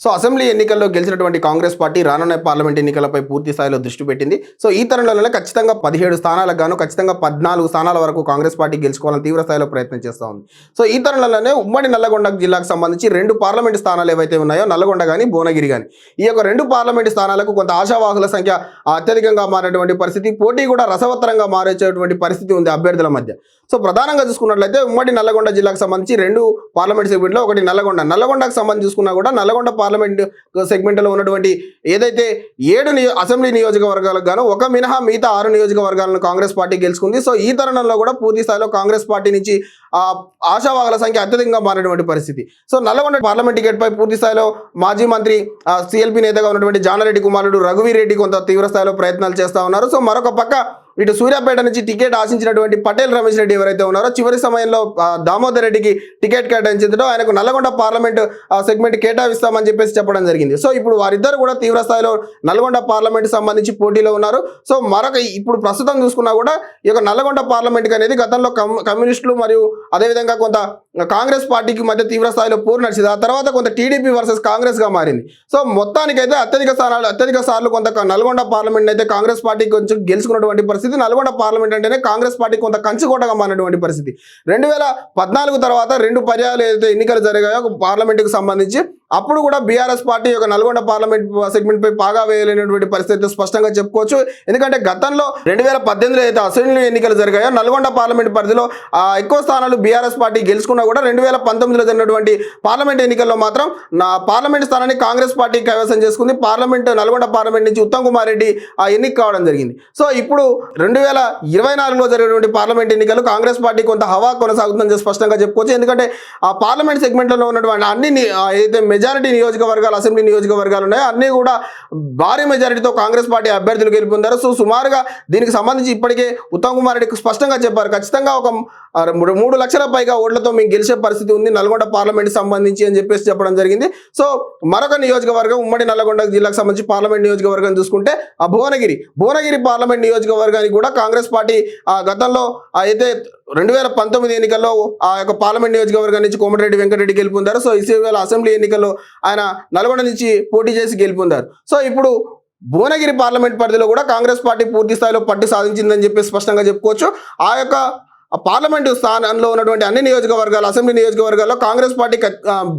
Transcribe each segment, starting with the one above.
So assembly ఎన్నికల్లో గెలిచినటువంటి Congress party రానున్న పార్లమెంట్ ఎన్నికలపై పూర్తి స్థాయిలో దృష్టి పెట్టింది. సో ఈ తరుణంలోనే ఖచ్చితంగా పదిహేడు స్థానాలకు గాను ఖచ్చితంగా పద్నాలుగు స్థానాల వరకు కాంగ్రెస్ పార్టీ గెలుచుకోవాలని తీవ్ర స్థాయిలో ప్రయత్నం చేస్తూ ఉంది. సో ఈ తరుణంలోనే ఉమ్మడి నల్లగొండ జిల్లాకు సంబంధించి రెండు పార్లమెంటు స్థానాలు ఏవైతే ఉన్నాయో నల్లగొండ కానీ భువనగిరి కానీ ఈ యొక్క రెండు పార్లమెంట్ స్థానాలకు కొంత ఆశావాహుల సంఖ్య అత్యధికంగా మారేటువంటి పరిస్థితి పోటీ కూడా రసవత్తరంగా మారేచేటువంటి పరిస్థితి ఉంది అభ్యర్థుల మధ్య. సో ప్రధానంగా చూసుకున్నట్లయితే ఉమ్మడి నల్లగొండ జిల్లాకు సంబంధించి రెండు పార్లమెంట్ సెగ్మెంట్లో ఒకటి నల్లగొండ. నల్లగొండకు సంబంధించి చూసుకున్నా కూడా నల్లగొండ పార్లమెంట్ సెగ్మెంట్లో ఉన్నటువంటి ఏదైతే ఏడు నియో అసెంబ్లీ నియోజకవర్గాలకు గాను ఒక మినహా మిగతా ఆరు నియోజకవర్గాలను కాంగ్రెస్ పార్టీ గెలుచుకుంది. సో ఈ తరుణంలో కూడా పూర్తి స్థాయిలో కాంగ్రెస్ పార్టీ నుంచి ఆ, ఆశావాహుల సంఖ్య అత్యధికంగా మారినటువంటి పరిస్థితి. సో నల్లగొండ పార్లమెంట్ టికెట్పై పూర్తి స్థాయిలో మాజీ మంత్రి సిఎల్పి నేతగా ఉన్నటువంటి జానారెడ్డి కుమారుడు రఘువీరెడ్డి కొంత తీవ్ర స్థాయిలో ప్రయత్నాలు చేస్తా ఉన్నారు. సో మరొక పక్క ఇటు సూర్యాపేట నుంచి టికెట్ ఆశించినటువంటి పటేల్ రమేష్ రెడ్డి ఎవరైతే ఉన్నారో చివరి సమయంలో దామోదర్ రెడ్డికి టికెట్ కేటాయించడంతో ఆయనకు నల్గొండ పార్లమెంట్ సెగ్మెంట్ కేటాయిస్తామని చెప్పేసి చెప్పడం జరిగింది. సో ఇప్పుడు వారిద్దరు కూడా తీవ్ర స్థాయిలో నల్గొండ పార్లమెంట్ సంబంధించి పోటీలో ఉన్నారు. సో మరొక ఇప్పుడు ప్రస్తుతం చూసుకున్నా కూడా ఈ యొక్క నల్గొండ పార్లమెంట్ అనేది గతంలో కమ్- కమ్యూనిస్టులు మరియు అదేవిధంగా కొంత కాంగ్రెస్ పార్టీకి మధ్య తీవ్ర స్థాయిలో పోరు నడిచింది. ఆ తర్వాత కొంత టీడీపీ వర్సెస్ కాంగ్రెస్గా మారింది. సో మొత్తానికైతే అత్యధిక స్థానాలు అత్యధిక సార్లు కొంత నల్గొండ పార్లమెంట్ అయితే కాంగ్రెస్ పార్టీ కొంచెం గెలుచుకున్నటువంటి పరిస్థితి నల్గొండ పార్లమెంట్ అంటేనే కాంగ్రెస్ పార్టీ కొంత కంచుకోటగా మారినటువంటి పరిస్థితి. రెండు వేల పద్నాలుగు తర్వాత రెండు పర్యాలు ఏదైతే ఎన్నికలు జరిగాయో పార్లమెంట్కి సంబంధించి అప్పుడు కూడా బీఆర్ఎస్ పార్టీ యొక్క నల్గొండ పార్లమెంట్ సెగ్మెంట్ పై పాగా వేయలేనటువంటి పరిస్థితి స్పష్టంగా చెప్పుకోవచ్చు. ఎందుకంటే గతంలో రెండు వేల పద్దెనిమిదిలో అయితే అసెంబ్లీ ఎన్నికలు జరిగాయో నల్గొండ పార్లమెంట్ పరిధిలో ఎక్కువ స్థానాలు బీఆర్ఎస్ పార్టీ గెలుచుకున్నా కూడా రెండు వేల పంతొమ్మిదిలో జరిగినటువంటి పార్లమెంట్ ఎన్నికల్లో మాత్రం నా పార్లమెంట్ స్థానాన్ని కాంగ్రెస్ పార్టీ కైవసం చేసుకుంది. పార్లమెంట్ నల్గొండ పార్లమెంట్ నుంచి ఉత్తమ్ కుమార్ రెడ్డి ఆ ఎన్నిక కావడం జరిగింది. సో ఇప్పుడు రెండు వేల ఇరవై నాలుగులో జరిగినటువంటి పార్లమెంట్ ఎన్నికలు కాంగ్రెస్ పార్టీ కొంత హవా కొనసాగుతుందని స్పష్టంగా చెప్పుకోవచ్చు. ఎందుకంటే ఆ పార్లమెంట్ సెగ్మెంట్లో ఉన్నటువంటి అన్ని ఏదైతే మెజారిటీ నియోజకవర్గాలు అసెంబ్లీ నియోజకవర్గాలు ఉన్నాయి? అన్నీ కూడా భారీ మెజారిటీతో కాంగ్రెస్ పార్టీ అభ్యర్థులు గెలుపొందారు. సో సుమారుగా దీనికి సంబంధించి ఇప్పటికే ఉత్తమ్ కుమార్ రెడ్డి స్పష్టంగా చెప్పారు. ఖచ్చితంగా ఒక మూడు మూడు లక్షల పైగా ఓట్లతో మేము గెలిచే పరిస్థితి ఉంది. నల్గొండ పార్లమెంట్ సంబంధించి అని చెప్పేసి చెప్పడం జరిగింది. సో మరొక నియోజకవర్గం ఉమ్మడి నల్గొండ జిల్లాకు సంబంధించి పార్లమెంట్ నియోజకవర్గం చూసుకుంటే ఆ భువనగిరి భువనగిరి పార్లమెంట్ నియోజకవర్గానికి కూడా కాంగ్రెస్ పార్టీ ఆ గతంలో అయితే రెండు వేల పంతొమ్మిది ఎన్నికల్లో ఆ యొక్క పార్లమెంట్ నియోజకవర్గం నుంచి కోమటిరెడ్డి వెంకటరెడ్డి గెలుపొందారు. సో ఇటీవల అసెంబ్లీ ఎన్నికల్లో ఆయన నల్గొండ నుంచి పోటీ చేసి గెలుపొందారు. సో ఇప్పుడు భువనగిరి పార్లమెంట్ పరిధిలో కూడా కాంగ్రెస్ పార్టీ పూర్తి స్థాయిలో పట్టు సాధించిందని చెప్పి స్పష్టంగా చెప్పుకోవచ్చు. ఆ యొక్క పార్లమెంటు స్థానంలో ఉన్నటువంటి అన్ని నియోజకవర్గాలు అసెంబ్లీ నియోజకవర్గాల్లో కాంగ్రెస్ పార్టీ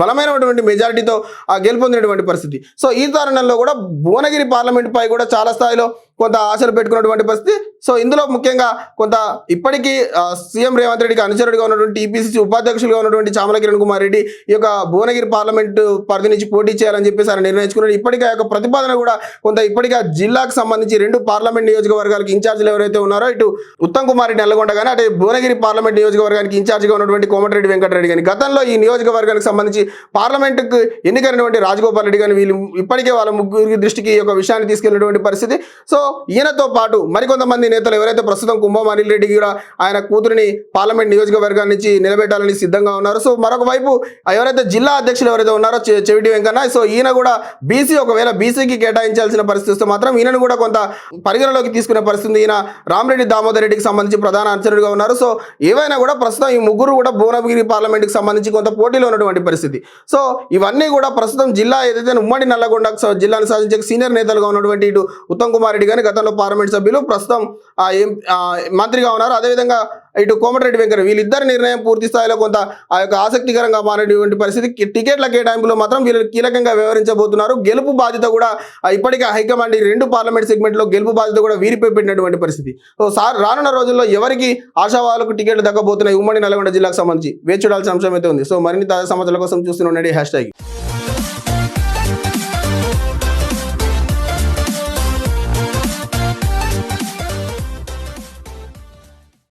బలమైనటువంటి మెజారిటీతో ఆ, గెలుపొందినటువంటి పరిస్థితి. సో ఈ తరుణంలో కూడా భువనగిరి పార్లమెంట్ పై కూడా చాలా స్థాయిలో కొంత ఆశలు పెట్టుకున్నటువంటి పరిస్థితి సో ఇందులో ముఖ్యంగా కొంత ఇప్పటికీ సీఎం రేవంత్ రెడ్డికి అనుచరుడిగా ఉన్నటువంటి టీపీసీసీ ఉపాధ్యక్షులుగా ఉన్నటువంటి చామల కిరణ్ కుమార్ రెడ్డి ఈ యొక్క భువనగిరి పార్లమెంట్ పరిధి నుంచి పోటీ చేయాలని చెప్పేసి ఆయన నిర్ణయించుకున్నారు ఇప్పటికే ఆ యొక్క ప్రతిపాదన కూడా కొంత ఇప్పటికే జిల్లాకు సంబంధించి రెండు పార్లమెంట్ నియోజకవర్గాలకు ఇన్ఛార్జీలు ఎవరైతే ఉన్నారో ఇటు ఉత్తమ్ కుమార్ రెడ్డి నల్లగొండ కానీ అటు భువనగిరి పార్లమెంట్ నియోజకవర్గానికి ఇన్ఛార్జిగా ఉన్నటువంటి కోమటిరెడ్డి వెంకటరెడ్డి కానీ గతంలో ఈ నియోజకవర్గానికి సంబంధించి పార్లమెంటుకు ఎన్నికైనటువంటి రాజగోపాల్ రెడ్డి కానీ వీళ్ళు ఇప్పటికే వాళ్ళ ముగ్గురి దృష్టికి ఈ యొక్క విషయాన్ని తీసుకెళ్ళినటువంటి పరిస్థితి. సో ఈయనతో పాటు మరికొంతమంది నేతలు ఎవరైతే ప్రస్తుతం కుంభమారి రెడ్డి కూడా ఆయన కూతురిని పార్లమెంట్ నియోజకవర్గం నుంచి నిలబెట్టాలని సిద్ధంగా ఉన్నారు. సో మరొక వైపు ఎవరైతే జిల్లా అధ్యక్షులు ఎవరైతే ఉన్నారో చెవిటి వెంకన్న సో ఈయన కూడా బీసీ ఒకవేళ బీసీకి కేటాయించాల్సిన పరిస్థితి వస్తే మాత్రం ఈయనను కూడా కొంత పరిగణలోకి తీసుకునే పరిస్థితి ఈయన రామరెడ్డి దామోదర్ రెడ్డికి సంబంధించి ప్రధాన అనుచరుడుగా ఉన్నారు. సో ఏవైనా కూడా ప్రస్తుతం ఈ ముగ్గురు కూడా భువనగిరి పార్లమెంట్కి సంబంధించి కొంత పోటీలో ఉన్నటువంటి పరిస్థితి. సో ఇవన్నీ కూడా ప్రస్తుతం జిల్లా ఏదైతే ఉమ్మడి నల్లగొండ జిల్లాను సాధించే సీనియర్ నేతలుగా ఉన్నటువంటి ఇటు ఉత్తమ్ కుమార్ రెడ్డి కానీ గతంలో పార్లమెంట్ సభ్యులు ప్రస్తుతం మంత్రిగా ఉన్నారు. అదేవిధంగా ఇటు కోమటిరెడ్డి వెంకట వీళ్ళిద్దరి నిర్ణయం పూర్తి స్థాయిలో కొంత ఆ యొక్క ఆసక్తికరంగా మారినటువంటి పరిస్థితి. టికెట్ల కేటాయింపులో మాత్రం వీళ్ళు కీలకంగా వ్యవహరించబోతున్నారు. గెలుపు బాధ్యత కూడా ఇప్పటికే హైకమాండ్ రెండు పార్లమెంట్ సెగ్మెంట్లో గెలుపు బాధ్యత కూడా వీరిపై పెట్టినటువంటి పరిస్థితి. సో సార్ రానున్న రోజుల్లో ఎవరికి ఆశావాలకు టికెట్లు దక్కబోతున్నాయి? ఉమ్మడి నల్గొండ జిల్లాకు సంబంధించి వేచి చూడాల్సిన అంశం అయితే ఉంది. సో మరిన్ని తాజా సమాచారాల కోసం చూస్తూనే హ్యాష్ ట్యాగ్.